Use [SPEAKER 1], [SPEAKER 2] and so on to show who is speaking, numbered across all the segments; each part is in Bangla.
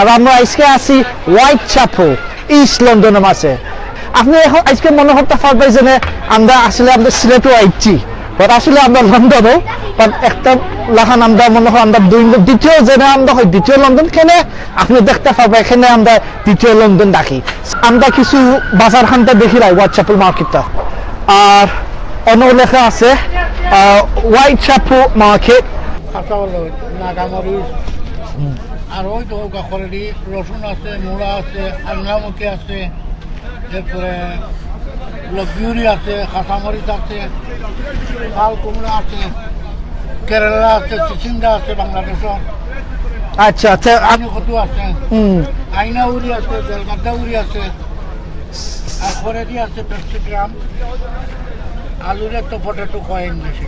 [SPEAKER 1] আর আমরা আজকে আছি হোয়াইট চ্যাপো ইস্ট লন্ডনের মাঝে। আপনি এখন আজকে মনে হতে পারবেন যে আমরা আসলে আমরা সিলেটও আইছি। বাট আসলে আমরা লন্ডনও বাট একটা লাহান আমরা মনে হয় আমরা দুই দ্বিতীয় জেনে আমরা হয় দ্বিতীয় লন্ডন কেনে আপনি দেখতে পারবেন এখানে আমরা দ্বিতীয় লন্ডন ডাকি। আমরা কিছু বাজার খানটা দেখি রাই হোয়াটসঅ্যাপের মার্কেটটা আর অন্য লেখা আছে হোয়াইট চ্যাপো মার্কেট
[SPEAKER 2] আর ওই তো কাকরেডি রসুন আছে মূলা আছে আংলামুখী আছে। এরপরে লবিউরি আছে কাঁচামরিচ আছে লাল কুমড়া আছে কেরালা আছে চিচিন্দা আছে বাংলাদেশর
[SPEAKER 1] আচ্ছা আচ্ছা
[SPEAKER 2] আইনকতু আছে।
[SPEAKER 1] হুম।
[SPEAKER 2] আইনা উড়ি আছে বেলগাদ্দা উড়ি আছে। আর খরেডি আছে পেপসি গ্রাম আলুরে তো পটেটো কয়েন বেশি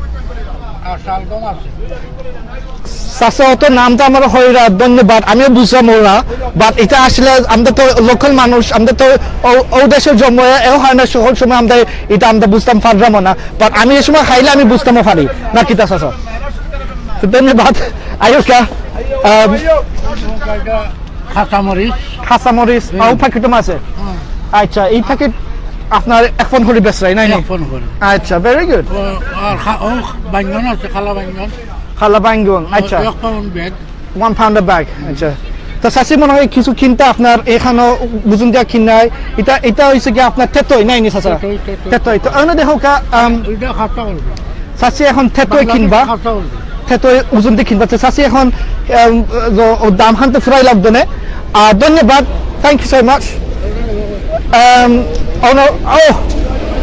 [SPEAKER 1] চাচা অত নামটা আমার হইরা ধন্যবাদ। আমিও বুঝলাম ওরা বাট এটা আসলে আমরা তো লোকাল মানুষ আমরা তো ও- দেশের জন্ম এও হয় না সকল সময় আমরা এটা আমরা বুঝতাম পারলাম না। বাট আমি এই সময় খাইলে আমি বুঝতামও পারি। না কিতা চাচা? তো ধন্যবাদ। আয়ুকা
[SPEAKER 2] এটা কাঁচামরিচ
[SPEAKER 1] হাসামরিচ ও প্যাকেটও আছে আচ্ছা এই প্যাকেট আপনার এখন হরি বেশ রাই নাই
[SPEAKER 2] ফোন করে।
[SPEAKER 1] আচ্ছা ভেরি গুড
[SPEAKER 2] আর বাঙ্গন আছে খালা বাঙ্গন।
[SPEAKER 1] খালা বাঙ্গুন আচ্ছা।
[SPEAKER 2] এক pound bag
[SPEAKER 1] one pounder bag আচ্ছা। তো চাষি মনে হয় কিছু কিনতে আপনার এখানেও বুঝুন দিয়া কিনাই। এটা এটা হয়েছে কি আপনার তেতই নাই নি চাচা
[SPEAKER 2] তেতই,
[SPEAKER 1] তো অন্য দেখো কা চাষি এখন তেতই কিনবা। তেতই ওজন দিয়ে কিনবা। তো চাষি এখন দাম হানতে ফুরাই লাগবে না। আর ধন্যবাদ। থ্যাংক ইউ সো মাচ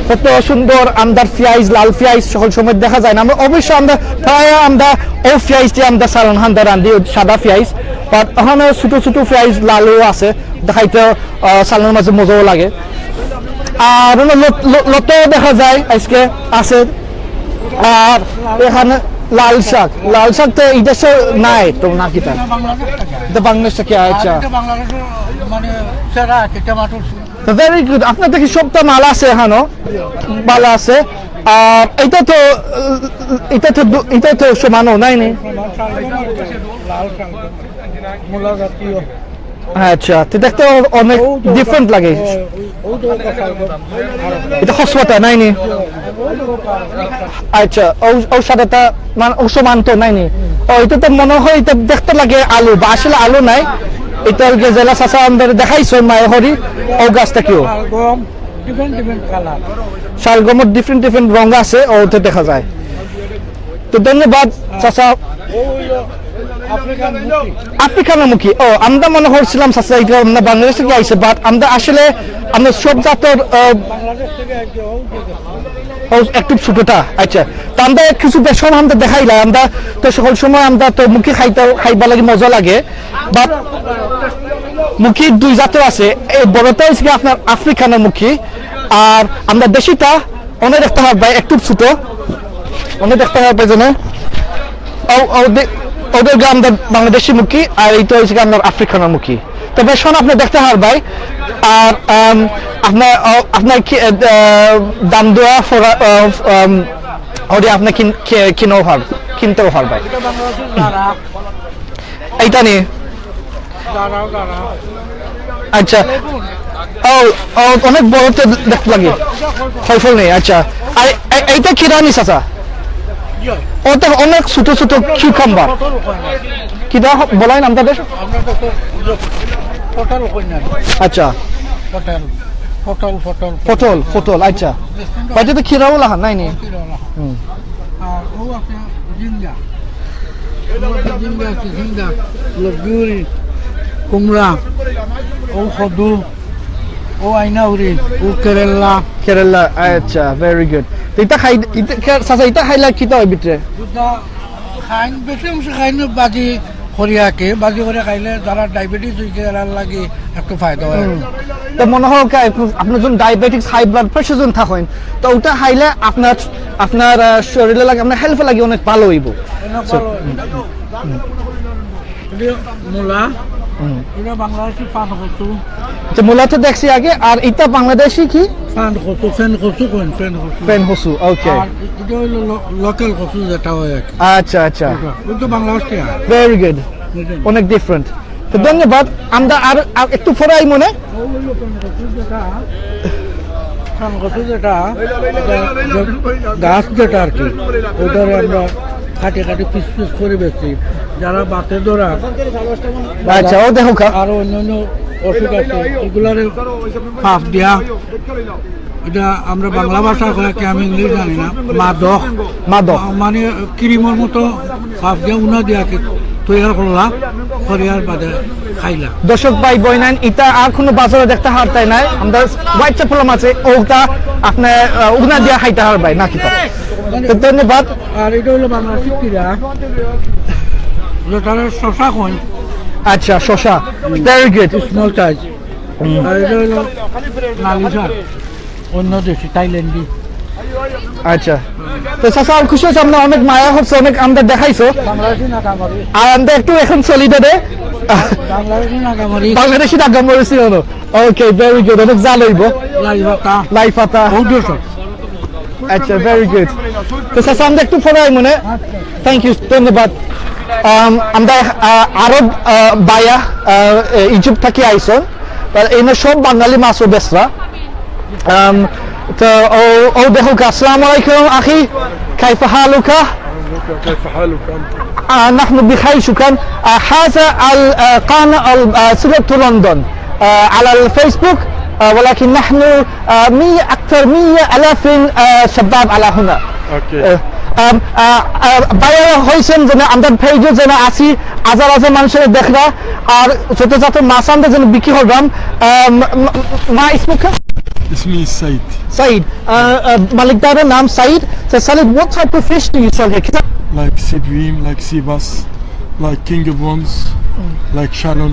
[SPEAKER 1] কত সুন্দর আমদার ফিয়াইজ, লাল ফিয়াইজ সকল সময় দেখা যায় না। আমরা অবশ্যই আমরা প্রায় আমরা ও ফিয়াইজ দিয়ে আমরা সালান হান্দা রান্ধি সাদা ফিয়াইজ। বাট ওখানে ছোট ছোট ফিয়াইজ লালও আছে। দেখাইতে সালানের মাঝে মজাও লাগে। আর লত- দেখা যায়, আজকে আছে। আর এখানে লাল শাক। লাল শাক তো দেশে নাই, তো না কিতা
[SPEAKER 2] এটা বাংলাদেশ থেকে
[SPEAKER 1] এটা বাংলাদেশ আচ্ছা?
[SPEAKER 2] এটা বাংলাদেশের মানে সেরা
[SPEAKER 1] ভেরি গুড আপনার দেখি সবটা মাল আছে এখানো? ভালো আছে। আর এটা তো এটা তো এটা তো সমানও, নাই নি?
[SPEAKER 2] লাল শাক মূলা জাতীয়
[SPEAKER 1] আচ্ছা। তো দেখতে অনেক ডিফারেন্ট লাগে। এটা হসপাতা নাই নি? আচ্ছা সাদাটা মানে ও সমান তো নাই নি? ও, এটা তো মনে হয় এটা দেখতে লাগে আলু, বা আসলে আলু নাই। এটা জেলা চাষা আমাদের দেখাইছো মায়ের হরি ও গাছটা কিও
[SPEAKER 2] শালগম ডিফারেন্ট ডিফারেন্ট কালার
[SPEAKER 1] শালগমের ডিফারেন্ট ডিফারেন্ট রং আছে ওতে দেখা যায়। তো ধন্যবাদ চাচা। আফ্রিকানমুখী ও আমরা মনে করছিলাম চাচা এটা আমরা বাংলাদেশ থেকে আইসে বাট আমরা আসলে আমরা সব জাতের একটু ছোটটা আচ্ছা। তো আমরা কিছু দেশন আমরা আমরা তো সকল সময় আমরা তো মুখে খাইতে লাগে মজা লাগে। বাট মুখী দুই জাতের আছে, এই বড়টা হচ্ছে আপনার আফ্রিকানের মুখী, আর আমরা দেশিটা অনেক দেখতে পারবে একটু ছোট। অনেক দেখতে পারবে যেন ওদের- ওদের বাংলাদেশি মুখী, আর এইটা হচ্ছে আপনার আফ্রিকানের মুখী। তো বেশন আপনি দেখতে হার ভাই। আর আপনার আপনার দাম দেওয়া ওরে আপনি কিনেও পারবে কিনতেও
[SPEAKER 2] বাংলাদেশের দাঁড়া
[SPEAKER 1] এইটা নিয়ে আচ্ছা। ও অনেক বড় তো দেখতে লাগে। ফল নেই আচ্ছা। আর এইটা কিরানি চাচা? ওটা অনেক ছোট ছোট কিউকাম্বার কিবা বলাই নাম তাদের
[SPEAKER 2] আমরা তো পটল
[SPEAKER 1] আচ্ছা।
[SPEAKER 2] পটল পটল পটল
[SPEAKER 1] পটল পটল আচ্ছা। হয়তো তো খিরাও লাহা নাই নি? হুম।
[SPEAKER 2] আর ও আছে কুমড়া ও কদু ও আইনাউরি ও কেরালা।
[SPEAKER 1] কেরালা আচ্ছা ভেরি গুড এটা খাই এটা চাচা এটা খাইলা কিতা হয়
[SPEAKER 2] দুটা খাইন বেশি খাইন বাজি খরিয়াকে বাজি করে খাইলে যারা ডায়াবেটিস হয়েছে এরা লাগে একটু ফায়দা হয়।
[SPEAKER 1] তো মনে হয় আপনার যখন ডায়াবেটিস হাই ব্লাড প্রেশার যখন থাকেন তো ওটা খাইলে আপনার আপনার শরীরে লাগে আপনার হেলথে লাগে অনেক ভালো হইব।
[SPEAKER 2] মূলা এটা বাংলাদেশি পান কচু।
[SPEAKER 1] যে মূলত দেখছি আগে আর এটা বাংলাদেশি কি?
[SPEAKER 2] পান কচু ফেন কচু কোন ফেন কচু।
[SPEAKER 1] পেন হসু ওকে
[SPEAKER 2] এটা হইল লোকাল কচু যেটা হয়
[SPEAKER 1] আচ্ছা আচ্ছা।
[SPEAKER 2] ওটা বাংলাদেশ
[SPEAKER 1] ভেরি গুড অনেক ডিফারেন্ট তো ধন্যবাদ। আমরা আর একটু পরে আই মনে
[SPEAKER 2] যেটা। গাছ যেটা আর কি ওটারে আমরা কাটে কাটে পিস পিস করে বেশি যারা বাতে ধরা
[SPEAKER 1] আচ্ছা ও দেখো
[SPEAKER 2] আরও অন্যান্য অসুখ আছে এগুলারে পাফ দিয়া। এটা আমরা বাংলা ভাষা কয়ে কি আমি ইংলিশ জানি না। মাদক।
[SPEAKER 1] মাদক।
[SPEAKER 2] মানে ক্রিমের মতো পাফ দিয়া উনা দিয়াকে তৈরি করলাম করিয়ার বাদে খাইলা।
[SPEAKER 1] দর্শক ভাই বইনান ইটা আর কোনো বাজারে দেখতে হারতাই নাই। আমরা হোয়াইট চাপলাম আছে ওটা আপনার উগনা দিয়া খাইতে হারবাই নাকি তা তো ধন্যবাদ।
[SPEAKER 2] আর এটা হলো বাংলা যেটা শশা কই
[SPEAKER 1] আচ্ছা শশা। ভেরি গুড
[SPEAKER 2] স্মল আর এটা হলো নালিশা অন্য দেশি থাইল্যান্ডি।
[SPEAKER 1] আচ্ছা। তো চাচা খুশি আপনার অনেক মায়া হচ্ছে অনেক আমরা দেখাইছো। আর আমরা একটু এখন সলিডে দে
[SPEAKER 2] বাংলাদেশি নাগামারি।
[SPEAKER 1] মরেছি ওকে ভেরি গুড অনেক জাল হইব।
[SPEAKER 2] লাই বাতা
[SPEAKER 1] লাই পাতা।
[SPEAKER 2] ঔষধ
[SPEAKER 1] আচ্ছা ভেরি গুড তো চাচা আমরা একটু পরে আই মনে থ্যাংক ইউ ধন্যবাদ Um, আমরা আহ, আরব আহ, বায়া আহ, ইজিপ্ট থেকে আইসন এনে সব বাঙালি মাছও বেসরা Um, তো ও ও দেখো আসসালামু আলাইকুম আখি كيف حالك؟
[SPEAKER 3] كيف حالك أنت؟
[SPEAKER 1] آه نحن بخير شكرا آه هذا القناة سيرة لندن آه على الفيسبوك آه ولكن نحن آه مية أكثر مية ألاف آه شباب على هنا
[SPEAKER 3] أوكي
[SPEAKER 1] বাইরে হয়েছেন যেন আমাদের পেজে যেন আসি হাজার হাজার মানুষের দেখরা আর ছোট ছোট মাছ আনতে যেন বিক্রি করলাম মা ইসমুখা
[SPEAKER 3] اسمي السيد
[SPEAKER 1] সাইদ মালিকদারের নাম Saeed Saeed what type of fish do you sell here?
[SPEAKER 3] like sea bream like sea bass like king of worms like shannon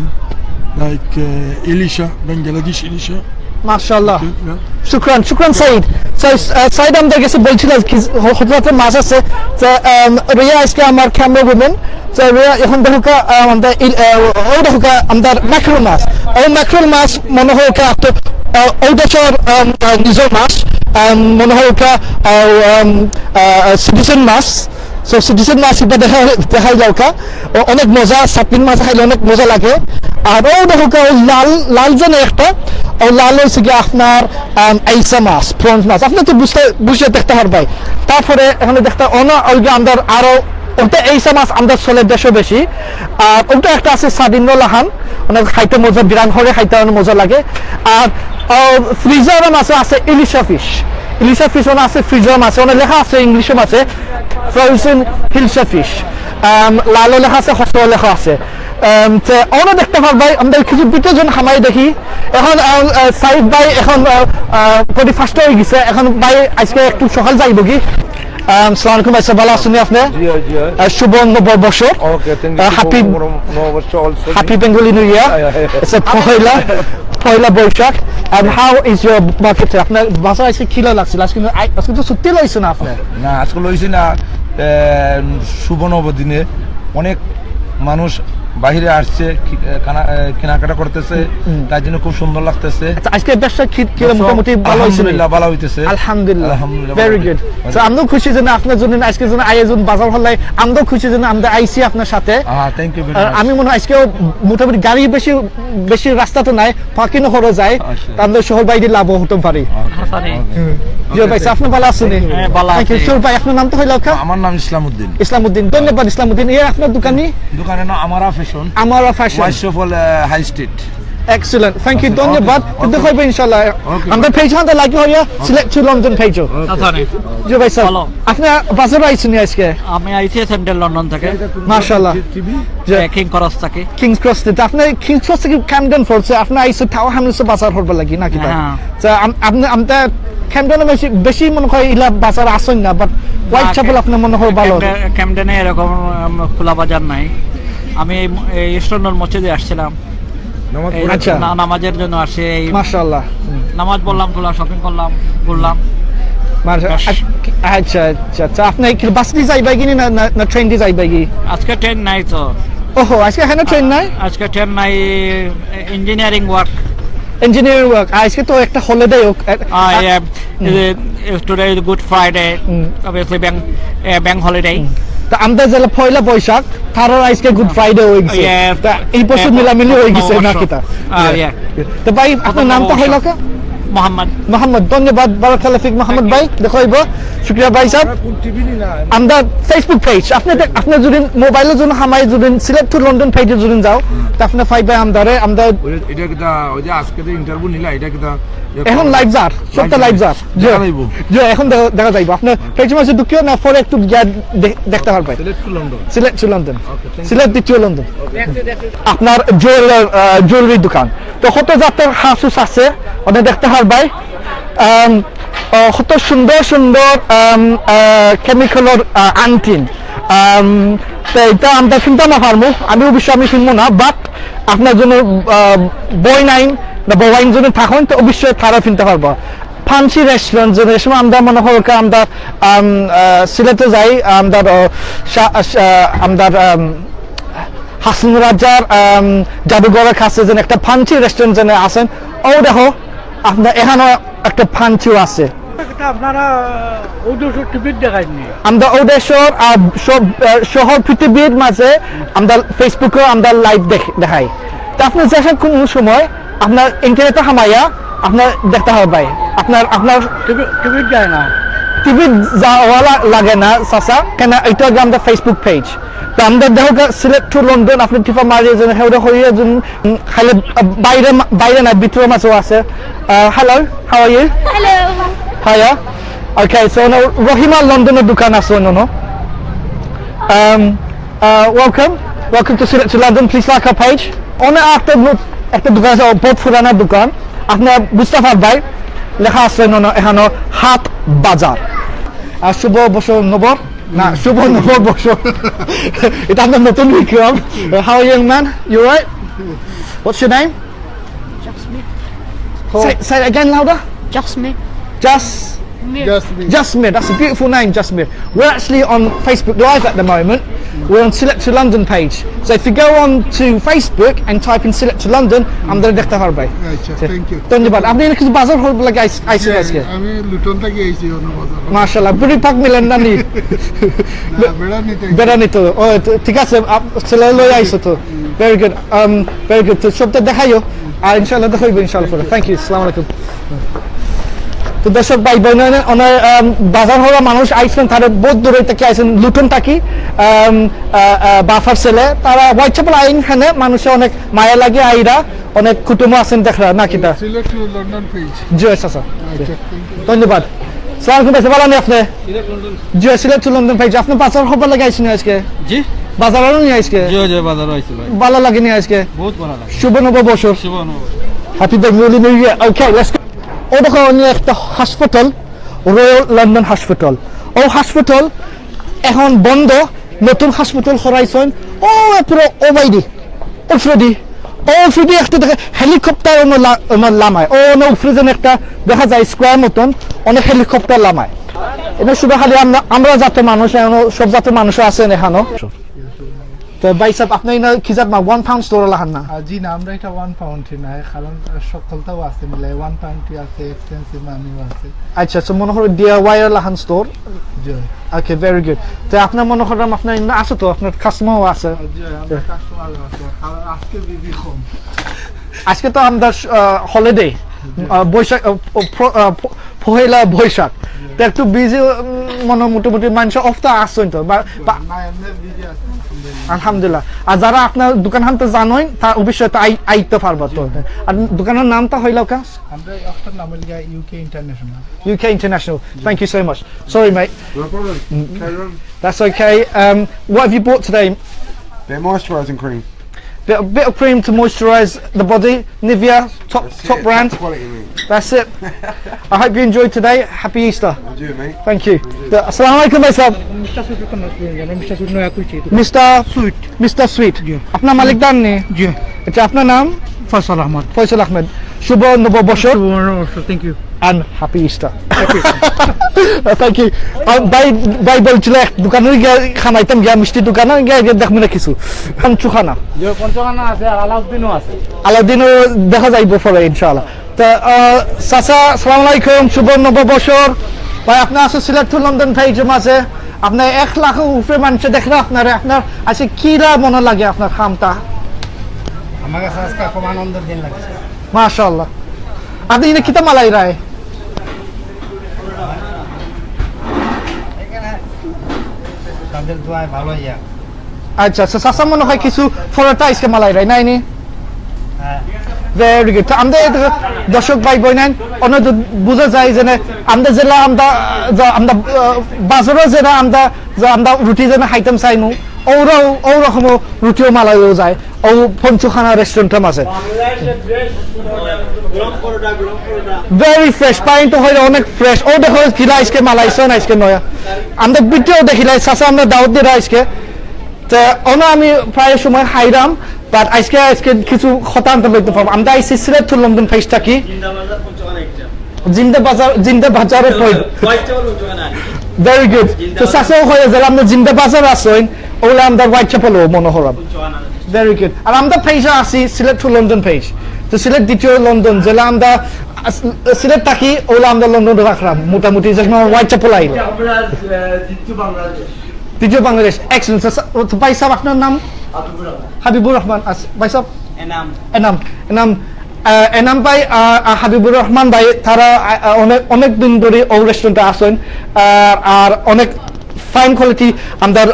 [SPEAKER 3] Like uh, elisha bangladesh elisha.
[SPEAKER 1] মাশাআল্লাহ. শুক্রান শুক্রান সাইদ। সাইদ আমাদের কাছে বলছিল হঠাৎ মাছ আছে। Um, রিয়া আজকে আমার ক্যামেরা তো রিয়া এখন দেখো কা, আহ, আমাদের ইল- আহ, ও দেখো কা, আমাদের ম্যাক্রোল মাছ। ও ম্যাক্রোল মাছ মনে হয় কা তো ও দেশের um, নিজের মাছ। মনে হয় কা সিটিজেন মাছ। সো সিটিজেন মাছ এটা দেখা দেখাই যাও কা। ও অনেক মজা সাপিন মাছ খাইলে অনেক মজা লাগে। আর ও দেখো ওই লাল লাল যেন একটা, ও লাল হয়েছে কি আপনার আইসা মাছ প্রন্স মাছ। আপনি তো বুঝতে বুঝে দেখতে পারবাই তারপরে এখানে দেখতে অন্য ওইগুলো আমাদের আরও, ওটা এইসা মাছ আমাদের চলে দেশও বেশি। আর ওটা একটা আছে সাদিন্য লাহান। অনেক খাইতে মজা, বিরান হরে খাইতে অনেক মজা লাগে। আর ফ্রিজার মাছে আছে ইলিশা ফিশ। ইলিশা ফিশ ওনা আছে ফ্রিজার মাছে ওনা লেখা আছে ইংলিশে মাছে ফ্রোজেন হিলসা ফিশ লালো লেখা আছে হসর লেখা আছে। Um, তো অন্য দেখতে পারবাই আমাদের কিছু বিতজন হামাই দেখি। এখন সাইড বাই এখন প্রতি ফার্স্ট হয়ে গেছে। এখন বাই আজকে একটু সকাল যাইব কি? আচ্ছা ভালো আছেন আপনি? শুভ নববর্ষ। পয়লা পয়লা Boishakh. And how is your market আপনার বাসা আজকে খিলা লাগছিল। আজকে আজকে তো সত্যি লইছে না আপনি
[SPEAKER 4] না আজকে লইছি না। শুভ নবদিনে অনেক মানুষ বাইরে আসছে এ, এ, কেনাকাটা করতেছে তার জন্য খুব সুন্দর লাগতেছে।
[SPEAKER 1] আচ্ছা আজকে ব্যবসা মোটামুটি ভালো হয়েছে
[SPEAKER 4] ভালো হইতেছে।
[SPEAKER 1] আলহামদুলিল্লাহ।
[SPEAKER 4] আলহামদুলিল্লাহ
[SPEAKER 1] ভেরি গুড তো আমরাও খুশি যেন আপনার জন্য আজকে যেন আয়োজন বাজার হল্লাই আমরাও খুশি যেন আমরা আইসি আপনার সাথে।
[SPEAKER 4] হ্যাঁ থ্যাংক ইউ
[SPEAKER 1] আমি মনে হয় আজকেও মোটামুটি গাড়ি বেশি বেশি রাস্তা তো নাই ফাঁকি নহরে যায়।
[SPEAKER 4] আচ্ছা।
[SPEAKER 1] তা আমরা শহর বাইরে লাভ হতে পারি। জি ভাই আপনি ভালো আছেন?
[SPEAKER 5] হ্যাঁ।
[SPEAKER 1] ভাই আপনার নাম তো হইল কা
[SPEAKER 4] আমার নাম ইসলামউদ্দিন।
[SPEAKER 1] ইসলামউদ্দিন। ধন্যবাদ ইসলামউদ্দিন। এই আপনার দোকানি
[SPEAKER 4] দোকানের নাম আমারা ফ্যাশন
[SPEAKER 1] আমার fashion
[SPEAKER 4] ওয়াইশফল high street
[SPEAKER 1] excellent thank you ধন্যবাদ. কিন্তু হইবে ইনশাআল্লাহ। আমাদের পেজ হাতে লাগি হইয়া সিলেক্ট টু লন্ডন পেজ জি ভাই স্যার। আপনি বাজারে আইছেন আজকে?
[SPEAKER 5] আমি আইসি সেন্ট্রাল লন্ডন থেকে।
[SPEAKER 1] মাশাআল্লাহ।
[SPEAKER 5] কিং খরচ থেকে।
[SPEAKER 1] কিংস ক্রস থেকে আপনি কিংস ক্রস থেকে ক্যামডেন ফোর্সে আপনি হ্যামলেটস বাজার হরবে লাগি নাকি তাই
[SPEAKER 5] হ্যাঁ।
[SPEAKER 1] আপনি আমটা ক্যামডেনে বেশি বেশি মনে হয় ইলা বাজার আসেন না বাট হোয়াইট চ্যাপেল আপনি মনে হয় ভালো।
[SPEAKER 5] ক্যামডে- ক্যামডেনে এরকম খোলা বাজার নাই। আমি এই ইস্টার্নল মসজিদে আসছিলাম।
[SPEAKER 1] আচ্ছা।
[SPEAKER 5] নামাজের জন্য আসে এই
[SPEAKER 1] মাশাআল্লাহ।
[SPEAKER 5] নামাজ বললাম খোলা শপিং করলাম ঘুরলাম।
[SPEAKER 1] আচ্ছা আচ্ছা আচ্ছা। আপনি কি বাস দিয়ে যাইবা কি না না- না ট্রেন দিয়ে যাইবা কি?
[SPEAKER 5] আজকে ট্রেন নাই তো।
[SPEAKER 1] ওহো আজকে হ্যাঁ ট্রেন নাই?
[SPEAKER 5] আজকে ট্রেন নাই ইঞ্জিনিয়ারিং ওয়ার্ক
[SPEAKER 1] ইঞ্জিনিয়ারিং ওয়ার্ক আজকে তো একটা হলিডে হোক।
[SPEAKER 5] Today is good Friday obviously bank bank holiday
[SPEAKER 1] তা আমাদের যে পয়লা বৈশাখ তারও আজকে গুড ফ্রাইডে হয়ে গেছে. তা এই বছর মিলামিলি হয়ে গেছে। নাকি তা?
[SPEAKER 5] Ah,
[SPEAKER 1] তো ভাই আপনার নামটা হইল কা?
[SPEAKER 5] মোহাম্মদ।
[SPEAKER 1] মোহাম্মদ ধন্যবাদ বারাকাল্লাহ মোহাম্মদ ভাই দেখাইব। শুক্রিয়া ভাই সাহেব। আমরা ফেসবুক পেজ আপনি আপনি যদি মোবাইলের জন্য হামাই যদি সিলেক্ট টু লন্ডন পেজে যদি যাও তা আপনি পাইবে আমাদের আমরা
[SPEAKER 4] এটা কিতা ওই যে আজকে যে ইন্টারভিউ নিলা এটা কিতা
[SPEAKER 1] এখন লাইভ যার সবটা লাইভ যার জি জি এখন দেখা- যাইব। আপনি পেজ মাসে দুঃখিও না পরে একটু দেখতে পারবে
[SPEAKER 4] Sylhet
[SPEAKER 1] to London Sylhet to London Sylhet আপনার জুয়েলার জুয়েলারি দোকান। তো কত জাতের হাসুস আছে? ওটা দেখতে পারবাই। কত সুন্দর সুন্দর কেমিক্যালের আনটিন তো এটা আমরা চিন্তা না পারব। আমি অবশ্য আমি শুনব না বাট আপনার জন্য বই নাইন বা বওয়াইন যদি থাকুন তো অবশ্যই তারা কিনতে পারব। ফান্সি রেস্টুরেন্ট যে সময় আমরা মনে হয় আমরা সিলেটে যাই আমরা আহ, শা- শা- আমরা আম, হাসিন রাজার জাদুঘরের কাছে যেন একটা ফান্সি রেস্টুরেন্ট যেন আছেন ও দেখো আপনার এখানেও একটা ফান্সিও আছে।
[SPEAKER 2] আপনারা ওদের টিভির দেখায়নি
[SPEAKER 1] আমরা ওদেশর সব শহর পৃথিবীর মাঝে আমরা ফেসবুকে আমরা লাইভ দেখাই। তা আপনি যখন কোন সময় আপনার ইন্টারনেটে হামাইয়া আপনার দেখতে হবে আপনার আপনার
[SPEAKER 2] টিভির যায় না।
[SPEAKER 1] টিভি যাওয়া লাগে না চাচা। কেন এটা হচ্ছে আমাদের ফেসবুক পেজ তো আমাদের দেখো সিলেক্ট টু লন্ডন আপনি টিপা মারি যেন হেউরে হইয়ে যেন আহ, বাইরে বাইরে না ভিতরে মাঝেও আছে। Hello how are you
[SPEAKER 6] Hello.
[SPEAKER 1] Hiya. Okay, so no, Rohima London দোকান আছে no no. Um, uh, welcome. Welcome to Select to London. Please like our page. অনেক একটা নো- একটা দোকান আছে বহুত পুরানা দোকান আপনার বুঝতে পারবেন লেখা আছে no no এখানে হাট বাজার আর শুভ বছর নবর না শুভ নবর বছর এটা আপনার নতুন Vikram How are you young man? You right? What's your name? Say, say it again louder.
[SPEAKER 6] Just me.
[SPEAKER 1] Just Jasmine, that's a beautiful name, Jasmine. We're actually on Facebook Live at the moment. We're on Select to London page. So if you go on to Facebook and type in Select to London, I'm going to দেখতে পারবে
[SPEAKER 7] আচ্ছা থ্যাংক ইউ
[SPEAKER 1] ধন্যবাদ আপনি এখানে কিছু বাজার হল লাগে আইসে আজকে
[SPEAKER 7] আমি লুটন থেকে এসেছি অনুবাদক
[SPEAKER 1] মাশাআল্লাহ বুড়ি পাক মিলেন না নি
[SPEAKER 7] বেড়া নিতে
[SPEAKER 1] বেড়ানি তো ও তো ঠিক আছে আপ- ছেলে লই আইসো তো ভেরি গুড ভেরি গুড তো সবটা দেখাইও আর ইনশাআল্লাহ দেখাইবো ইনশাআল্লাহ থ্যাংক ইউ আসসালামু আলাইকুম তো দর্শক ভাই বোন ওনার বাজার হওয়া মানুষ আইসেন তারা বহুত দূরে থেকে আইসেন লুটন থাকি বাফার ছেলে। তারা হোয়াইট চাপল আইন খানে মানুষে অনেক মায়া লাগে আইরা অনেক কুটুম আছেন দেখরা নাকি তা জি আচ্ছা।
[SPEAKER 7] আচ্ছা
[SPEAKER 1] ধন্যবাদ। সালাম আলাইকুম ভাই ভালো নেই আপনি? জি সিলেট টু লন্ডন ভাই আপনি বাজার হবার লাগে আইসেন আজকে?
[SPEAKER 8] জি?
[SPEAKER 1] বাজারও নিয়ে আজকে?
[SPEAKER 8] জি জি আইছিল
[SPEAKER 1] ভালো লাগেনি আজকে?
[SPEAKER 8] বহুত ভালো লাগে।
[SPEAKER 1] শুভ নববর্ষ।
[SPEAKER 8] শুভ অনুভব
[SPEAKER 1] happy Bengali new year okay let's ও দেখো অন্য একটা হাসপাতাল রয়্যাল লন্ডন হাসপাতাল ও হাসপাতাল এখন বন্ধ, নতুন হাসপাতাল সরাইছেন ও, পুরো ও বাইদি ও ফ্রেডি ও ফ্রেডি একটা দেখে হেলিকপ্টার আমার লামায় ও না উপরে একটা দেখা যায় স্কোয়ার মতন। অনেক হেলিকপ্টার লামায় এটা শুধু খালি আমরা আমরা জাতের মানুষ সব জাতের মানুষ আছেন এখানো। তো ভাই সাহেব আপনি না খিজাত মা ওয়ান পাউন্ড স্টোর লাহান না?
[SPEAKER 7] জি না আমরা এটা ওয়ান পাউন্ডই না কারণ সকলটাও আছে মিলাই ওয়ান পাউন্ডই আছে এক্সপেন্সিভ মানিও আছে।
[SPEAKER 1] আচ্ছা তো মনে হয় ডিআইওয়াই লাহান স্টোর
[SPEAKER 7] জি।
[SPEAKER 1] ওকে ভেরি গুড তো আপনার মনে করেন আপনার ইন্না আছে তো আপনার কাস্টমারও আছে?
[SPEAKER 7] জি আমরা কাস্টমার আছে আজকে বিজি কম
[SPEAKER 1] আজকে তো আমাদের হলিডে বৈশাখ পহেলা বৈশাখ। তো একটু বিজি মনে মোটামুটি মানুষ অফ তো আসছেন তো বা-
[SPEAKER 7] না
[SPEAKER 1] আলহামদুলিল্লাহ আর যারা আপনার দোকান হান তো জানোই তা অবশ্যই তো আই- আইতে পারব তো আর দোকানের নামটা হইল কা
[SPEAKER 7] আমরা একটা নাম লিখা
[SPEAKER 1] UK international. Thank you so much. Sorry, mate.
[SPEAKER 9] No problem. Carry on.
[SPEAKER 1] That's okay. Um, what have you bought today?
[SPEAKER 9] They're moisturising cream.
[SPEAKER 1] Bit, bit of cream to moisturise the body. Nivea, top
[SPEAKER 9] That's
[SPEAKER 1] top
[SPEAKER 9] it.
[SPEAKER 1] brand.
[SPEAKER 9] Top quality, mate.
[SPEAKER 1] That's it. I hope you enjoyed today. Happy Easter.
[SPEAKER 9] And you, mate.
[SPEAKER 1] Thank you. Assalamu alaikum, myself.
[SPEAKER 2] Mister sweet কোন মিস্টার সুইট নয়া কইছি
[SPEAKER 1] Mr.
[SPEAKER 2] Sweet
[SPEAKER 1] Mr. Sweet.
[SPEAKER 2] জি।
[SPEAKER 1] আপনার মালিক দান নি
[SPEAKER 2] জি
[SPEAKER 1] এটা আপনার নাম
[SPEAKER 2] ফয়সাল আহমদ
[SPEAKER 1] ফয়সাল আহমেদ শুভ নববর্ষ
[SPEAKER 2] thank you
[SPEAKER 1] and happy Easter. Thank you. আর ভাই ভাই এক দোকানে গিয়ে খানাইতাম গিয়া মিষ্টি দোকানে গিয়ে গিয়ে দেখব না কিছু পঞ্চখানা
[SPEAKER 5] পঞ্চখানা আছে আলাউদ্দিনও আছে
[SPEAKER 1] আলাদিনও দেখা যাইব পরে ইনশাআল্লাহ তা চাচা সালাম আলাইকুম শুভ নববর্ষর ভাই আপনার আছে সিলেট টু লন্ডন পেজ মাঝে আপনার এক লাখের উপরে মানুষ দেখলে আপনার আপনার আজকে কিরা মনে লাগে আপনার খামটা
[SPEAKER 2] আমার কাছে আজকে খুব আনন্দের দিন লাগছে।
[SPEAKER 1] মাশাআল্লাহ। আপনি কিতা মালাই রায়?
[SPEAKER 2] তাদের দোয়ায় ভালো ইয়া
[SPEAKER 1] আচ্ছা আচ্ছা সাসা মনে হয় কিছু ফলটা আজকে মালাই রায় নাই নি
[SPEAKER 2] হ্যাঁ
[SPEAKER 1] ভেরি গুড আমাদের দর্শক ভাই বোন অনেক বোঝা যায় যে আমরা জেলা আমরা যা- আমরা বাজারও যেটা আমরা যা আমরা রুটি যেন খাইতাম চাইনো ওরাও ও রকম রুটিও মালাইও যায়। ও পঞ্চখানা রেস্টুরেন্টের মাঝে ভেরি ফ্রেশ পানিটা হইলে অনেক ফ্রেশ ও দেখো কিলা আজকে মালাইছে না আজকে নয়া আমরা ভিডিও দেখিলাই সাসা আমরা দাওয়াত দিলা তো আমি প্রায় সময় হাইরাম বাট আজকে আজকে কিছু হতান্ত লইতে পারব আমরা আইসি সিলেট টু লন্ডন কি? জিন্দা বাজার জিন্দা বাজারে ভেরি গুড তো সাসেও হয়ে যারা আমরা জিন্দা বাজার আসেন ওগুলো আমরা হোয়াইট চ্যাপেলও মনে ভেরি গুড আর আমরা পেজে আসি সিলেট টু লন্ডন পেজ তো সিলেট দ্বিতীয় লন্ডন জেলা আমরা সিলেট থাকি ওগুলো আমরা লন্ডন রাখলাম মোটামুটি যখন হোয়াইট চ্যাপেল আইলো। দ্বিতীয় বাংলাদেশ। এক্সেলেন্ট ভাই সাহেব আপনার নাম? হাবিবুর রহমান। ভাই সাহেব? এনাম। এনাম। আহ, এনাম ভাই হাবিবুর রহমান ভাই তারা অনেক অনেক দিন ধরে ও রেস্টুরেন্টে আসেন আর অনেক ফাইন কোয়ালিটি আমাদের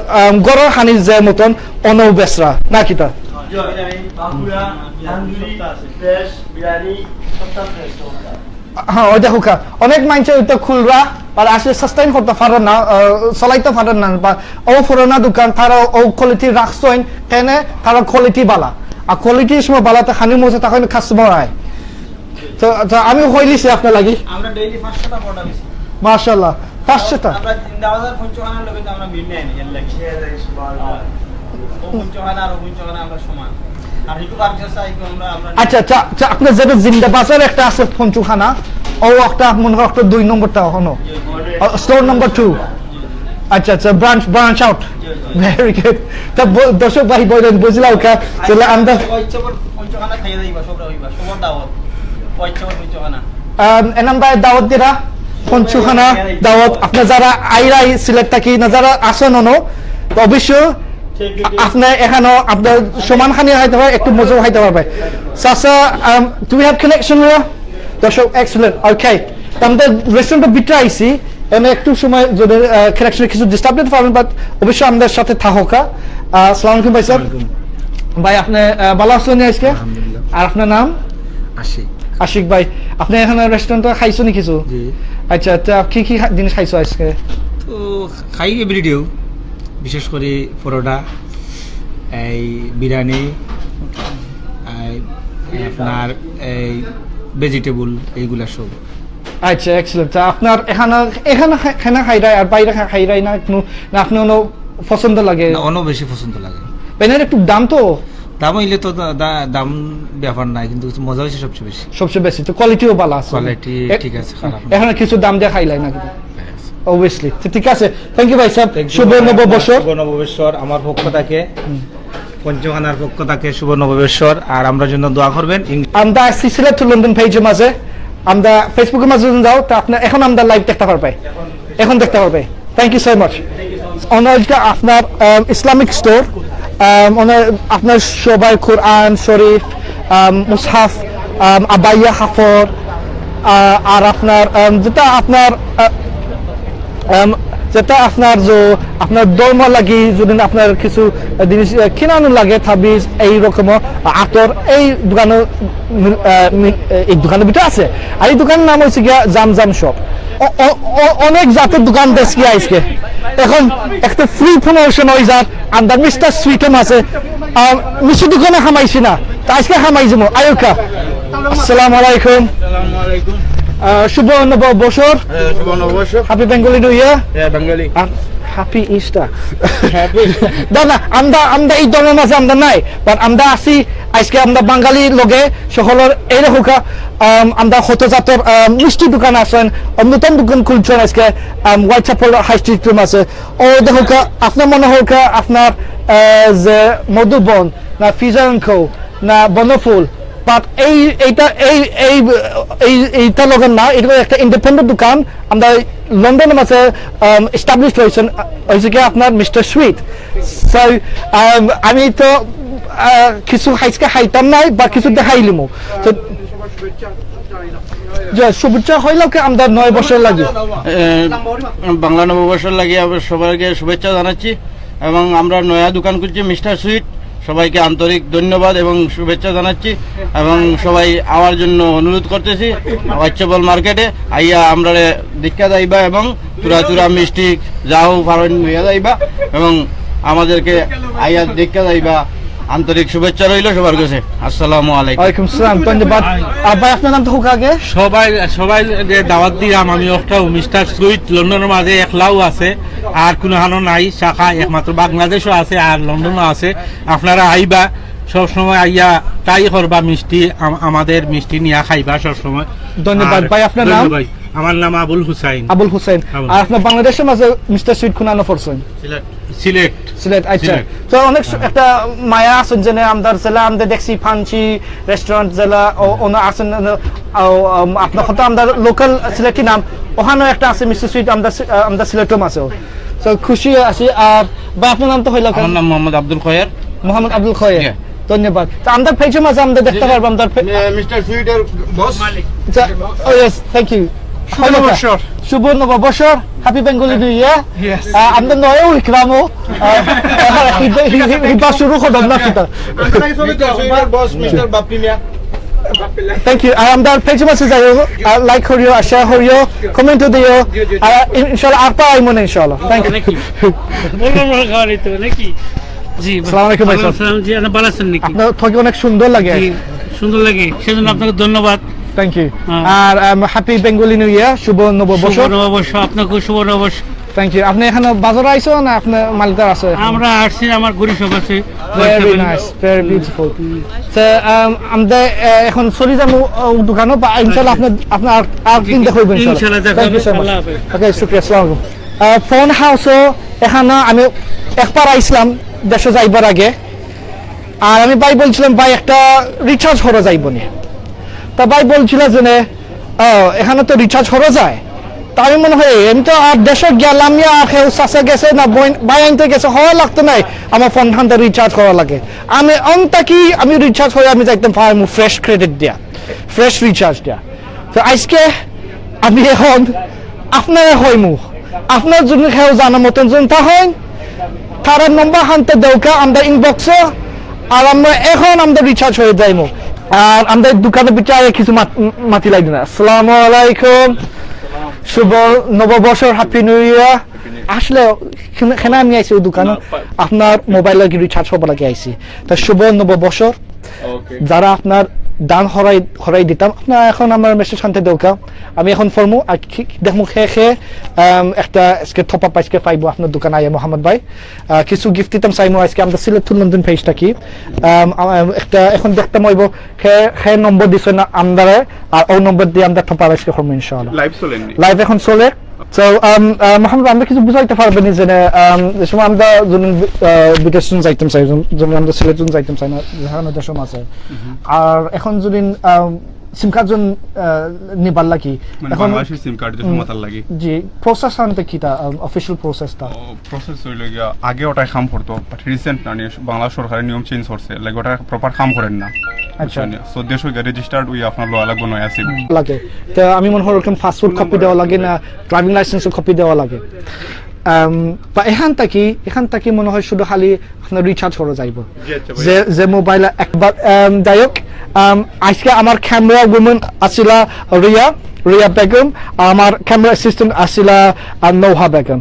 [SPEAKER 1] গড়ের হানির যে মতন অনৌ বেসরা না কিতা হ্যাঁ ওই দেখো কা, অনেক মানুষ ওইটা খুলরা আর আসলে সাস্টেইন করতে পারে না চলাইতে পারে না বা ও পুরোনা দোকান তারা ও কোয়ালিটি রাখছেন কেন তারা কোয়ালিটি বালা। আর কোয়ালিটি সময় বালাতে খানির মধ্যে তখন কাস্টমার আয় তো আমি হইলিছি আপনার লাগি।
[SPEAKER 6] আমরা ডেইলি পাঁচশোটা
[SPEAKER 1] আচ্ছা আচ্ছা আচ্ছা আপনার যেটা জিন্দা বাজার একটা আছে পঞ্চুখানা ও একটা মনে হয় একটা দুই নম্বরটা এখনও। স্টোর নম্বর টু আচ্ছা আচ্ছা branch branch out very good তা দর্শক ভাই বলেন বুঝলাম কা? তাহলে আমরা
[SPEAKER 6] পঞ্চখানা খাইয়ে যাইবা সবরা হইবা। সবর দাওয়াত। পঞ্চখানা
[SPEAKER 1] এনাম ভাই দাওয়াত দিরা? পঞ্চুখানা দাওয়াত। আপনার যারা আইরাই সিলেক্ট থাকি না যারা আসেন অবশ্যই আপনার এখানে আপনার সমান খানি হাইতে পারে একটু মজা হাইতে পারবে সাসা টু হ্যাভ কানেকশন দর্শক এক্সেলেন্ট ওকে আমাদের রেস্টুরেন্টের ভিতরে আইসি এনে একটু সময় যদি কানেকশনে কিছু ডিস্টার্ব দিতে পারবেন বাট অবশ্যই আমাদের সাথে থাকা আসসালামু আলাইকুম ভাই স্যার ভাই আপনি ভালো আছেন আজকে? আর আপনার নাম?
[SPEAKER 4] আসি
[SPEAKER 1] আশিক ভাই আপনি এখানে রেস্টুরেন্টে খাইছো নি কিছু? আচ্ছা আচ্ছা কি কি জিনিস খাইছো আজকে?
[SPEAKER 5] তো খাই এভরিডেও বিশেষ করে পরোটা এই বিরিয়ানি এই আপনার এই ভেজিটেবল এইগুলা সব।
[SPEAKER 1] আচ্ছা এক্সেলেন্ট আপনার এখানে এখানে খানা খাইরাই আর বাইরে খাইরাই না কোনো না আপনি কোনো পছন্দ লাগে?
[SPEAKER 5] না, অন্য বেশি পছন্দ লাগে।
[SPEAKER 1] পেনের একটু দাম তো।
[SPEAKER 5] দাম হইলে তো দাম ব্যাপার নাই কিন্তু মজা হয়েছে সবচেয়ে বেশি।
[SPEAKER 1] সবচেয়ে বেশি তো কোয়ালিটিও ভালো আছে। এ-
[SPEAKER 5] ঠিক আছে, খারাপ না।
[SPEAKER 1] কিছু দাম দিয়ে খাইলাই না অবভিয়াসলি ঠিক আছে। থ্যাংক ইউ ভাই সাহেব। শুভ নববর্ষ।
[SPEAKER 5] শুভ নববেশ্বর আমার পক্ষ থেকে। পঞ্চখানার পক্ষ থেকে শুভ নববেশ্বর আর আমরা জন্য দোয়া করবেন।
[SPEAKER 1] আমরা আসছি সিলেট টু লন্ডন পেজের মাঝে। আমরা ফেসবুকের মাঝে যদি যাও তা আপনার এখন আমরা লাইভ দেখতে পারবে। এখন দেখতে পারবে। থ্যাংক ইউ সো মাচ অনার্সটা আপনার ইসলামিক স্টোর আপনার সবাই কোরআন শরীফ আম, মুসহাফ আম, আবাইয়া হাফর আর আপনার যেটা আপনার যেটা আপনার যে আপনার ধর্ম লাগি যদি আপনার কিছু জিনিস কিনানো লাগে তাবিজ এই রকম আতর এই দোকানে এই দোকানের ভিতরে আছে। আর এই দোকানের নাম হচ্ছে গিয়া জাম জাম শপ। অনেক জাতের দোকান গিয়া আজকে। এখন একটা ফ্রি প্রমোশন ওই যার আন্দার মিস্টার সুইটম আছে। মিষ্টি দোকানে হামাইছি না তা আজকে হামাই যাব। আয়োকা আসসালাম আলাইকুম। শুভ নববর্ষর
[SPEAKER 2] শুভ নববর্ষ।
[SPEAKER 1] Happy Bengali new year
[SPEAKER 2] Bengali
[SPEAKER 1] happy Easter না না আমরা আমরা এই ধর্মের মাঝে আমরা নাই বাট আমরা আছি আজকে আমরা বাঙালি লগে সকলের এই রেখা আমরা হতজাতর মিষ্টি দোকান আছেন নতুন দোকান খুলছেন আজকে Whitechapel high street room আছে ও দেখো আপনার মনে হোক আপনার যে মধুবন না ফিজারঙ্কো না বনফুল বাট এই, এইটা, এই এই এই এইটা লগেন না এটা একটা ইন্ডিপেন্ডেন্ট দোকান। আমরা লন্ডনের মাঝে এস্টাবলিশ হয়েছেন হয়েছে কি আপনার মিস্টার সুইট। সো আমি তো কিছু হাইসকে হাইতাম নাই, বা কিছু দেখাইলিমো তো শুভেচ্ছা হইলেও কি আমরা নয় বছর লাগে।
[SPEAKER 8] বাংলা নববর্ষের আবার সবাইকে শুভেচ্ছা জানাচ্ছি। এবং আমরা নয়া দোকান করছি মিস্টার সুইট। সবাইকে আন্তরিক ধন্যবাদ এবং শুভেচ্ছা জানাচ্ছি এবং সবাই আমার জন্য অনুরোধ করতেছি ওয়াচ্চবল মার্কেটে। আইয়া আমরা দীক্ষা যাইবা এবং চূড়া চূড়া মিষ্টি যাও পারেন হইয়া যাইবা এবং আমাদেরকে আইয়া দীক্ষা যাইবা আন্তরিক শুভেচ্ছা রইল সবার কাছে। আসসালামু আলাইকুম।
[SPEAKER 1] ওয়ালাইকুম সালাম ধন্যবাদ। ভাই আপনার নামটা হোক আগে?
[SPEAKER 10] সবাই সবাই যে দাওয়াত দিলাম আমি একটা মিস্টার সুইট লন্ডনের মাঝে একলাও আছে। আর কোনো হানো নাই শাখা একমাত্র বাংলাদেশও আছে আর লন্ডনও আছে। আপনারা আইবা সবসময় আইয়া তাই করবা মিষ্টি আমাদের মিষ্টি নিয়ে খাইবা সবসময়।
[SPEAKER 1] ধন্যবাদ। ভাই, আপনার নাম?
[SPEAKER 10] ভাই। আমার নাম আবুল হুসাইন।
[SPEAKER 1] আবুল
[SPEAKER 10] হুসাইন।
[SPEAKER 1] আর আপনার বাংলাদেশের মাঝে মিস্টার সুইট খুনানো ফরসেন
[SPEAKER 10] সিলেক্ট
[SPEAKER 1] সিলেট। আচ্ছা
[SPEAKER 10] সিলেট।
[SPEAKER 1] তো অনেক একটা মায়া আছেন যে আমদার জেলা আমাদের দেখছি ফানচি রেস্টুরেন্ট জেলা অন্য আছেন আহ, আহ, আপনার কথা আমাদের লোকাল সিলেটি নাম? ওখানেও একটা আছে মিস্টার সুইট আমাদের আমাদের সিলেটের তো খুশি আছি। আর বা আপনার নাম তো হইল
[SPEAKER 8] আমার নাম মোহাম্মদ আব্দুল খয়ের।
[SPEAKER 1] মোহাম্মদ আব্দুল খয়ে
[SPEAKER 8] Yeah.
[SPEAKER 1] ধন্যবাদ। তো আমাদের মাঝে আমরা দেখতে পারব আমাদের
[SPEAKER 8] মিস্টার সুইটের বস?
[SPEAKER 1] ও ইয়েস থ্যাংক ইউ শুভ নববর্ষর হ্যাপি বেঙ্গলি নিউ ইয়ার আমরা নয় উইক্রামো হিবা শুরু করলাম না কিতা
[SPEAKER 8] boss mister Bappi Mia
[SPEAKER 1] Thank you.
[SPEAKER 10] জি
[SPEAKER 1] আসসালামু আলাইকুম ভাই সাহেব।
[SPEAKER 10] আসসালাম জি আপনি ভালো আছেন নাকি
[SPEAKER 1] আপনার থেকে অনেক সুন্দর লাগে।
[SPEAKER 10] জি, সুন্দর লাগে। সেজন্য আপনাকে ধন্যবাদ।
[SPEAKER 1] থ্যাংক ইউ
[SPEAKER 10] হ্যাঁ।
[SPEAKER 1] আর হ্যাপি বেঙ্গলি নিউ ইয়ার শুভ
[SPEAKER 10] শুভ
[SPEAKER 1] নববর্ষ।
[SPEAKER 10] নববর্ষ আপনাকে শুভ নববর্ষ।
[SPEAKER 1] থ্যাংক ইউ আপনি এখানে বাজারে আইছো না মালিকার আছে?
[SPEAKER 10] আমরা আসছি আমার সব আছে।
[SPEAKER 1] Very beautiful. So, um, আমরা এখন চলে যাব দোকানত বা ইনশাল্লাহ আপনার আপনার আর- দিন
[SPEAKER 10] দেখা
[SPEAKER 1] thank you
[SPEAKER 10] so much
[SPEAKER 1] okay শুক্রিয়া আসসালামু আলাইকুম। ফোন হাউসও এখানে আমি একবার আইছিলাম দেশে যাইবার আগে। আর আমি ভাই বলছিলাম ভাই একটা রিচার্জ হরে যাইব নি। তা ভাই বলছিল যে এখানে তো রিচার্জ হরে যায় তা আমি মনে হয় আমি তো আর দেশে গেলাম চাষে গেছে না, বই- আনতে গেছে, হওয়া লাগতো নাই। আমার ফোন খানতে রিচার্জ করা লাগে। আমি অন্ত কি, আমি রিচার্জ হয়ে আমি যাইতাম পাই মু ফ্রেশ ক্রেডিট দিয়া ফ্রেশ রিচার্জ দিয়া। তো আজকে আমি এখন আপনারা হয় মু আপনার জন্য কেউ জানা মতন জনতা হয় তারা নম্বর হানতে দেওকা আমরা ইনবক্সে আর আমরা এখন আমরা রিচার্জ হয়ে যাইমু। আর আমাদের দোকানে বিচারে কিছু মাটি মাতি লাগবে না। আসসালাম আলাইকুম। শুভ নববর্ষর হ্যাপি নিউ ইয়ার আসলে এখানে আমি আইছি ওই দোকানে আপনার মোবাইলে রিচার্জ হবার লাগে আইছি। তা শুভ নববর্ষর যারা আপনার দান হরাই হরাই দিতাম। আপনার এখন আমার মেসেজ শান্তি দেওকা আমি এখন ফর্মু আর কি- দেখমু খে খে একটা আজকে থপা পাইসকে পাইবো আপনার দোকান আইয়া মোহাম্মদ ভাই। কিছু গিফট দিতাম চাইমু আজকে আমরা সিলেট টু লন্ডন পেজটা কি একটা এখন দেখতাম হইব খে খে নম্বর দিছে না আমদারে আর ও নম্বর দিয়ে আমরা থপা পাইসকে করব ইনশাআল্লাহ।
[SPEAKER 9] লাইভ চলেননি
[SPEAKER 1] লাইভ এখন চলে। তো মোহাম্মদ আমরা কিছু বুঝাইতে পারবেন যে um, সময় আমরা যখন বিদেশ যাইতাম চাই যেমন আমরা সিলেট যাইতাম চাই না যেখানে দেশম আছে আর এখন যদি সিম কার্ড জন নিবার লাগি।
[SPEAKER 11] মানে
[SPEAKER 1] এখন
[SPEAKER 11] বাংলাদেশের সিম কার্ড যে মাতার লাগে।
[SPEAKER 1] জি প্রসেস আনতে কিটা অফিসিয়াল প্রসেসটা
[SPEAKER 11] প্রসেস হইল গিয়া আগে ওটাই কাম করতো বাট রিসেন্ট না বাংলা সরকারের নিয়ম চেঞ্জ করছে লাইক ওটা প্রপার কাম করেন না।
[SPEAKER 1] আচ্ছা।
[SPEAKER 11] সো দেশ হইয়া রেজিস্টার্ড উই আপনার লোয়া লাগবো নয়া সিম
[SPEAKER 1] লাগে। তো আমি মনে হয় ওরকম ফাস্টফুড কপি দেওয়া লাগে না ড্রাইভিং লাইসেন্সের কপি দেওয়া লাগে। বা এখান থাকি এখান থাকি মনে হয় শুধু খালি আপনার রিচার্জ করা যাইব। যে যে মোবাইল একবার যাই হোক আজকে আমার ক্যামেরা উমেন আসিলা রিয়া রিয়া বেগম আমার ক্যামেরা অ্যাসিস্ট্যান্ট আসিলা নৌহা বেগম।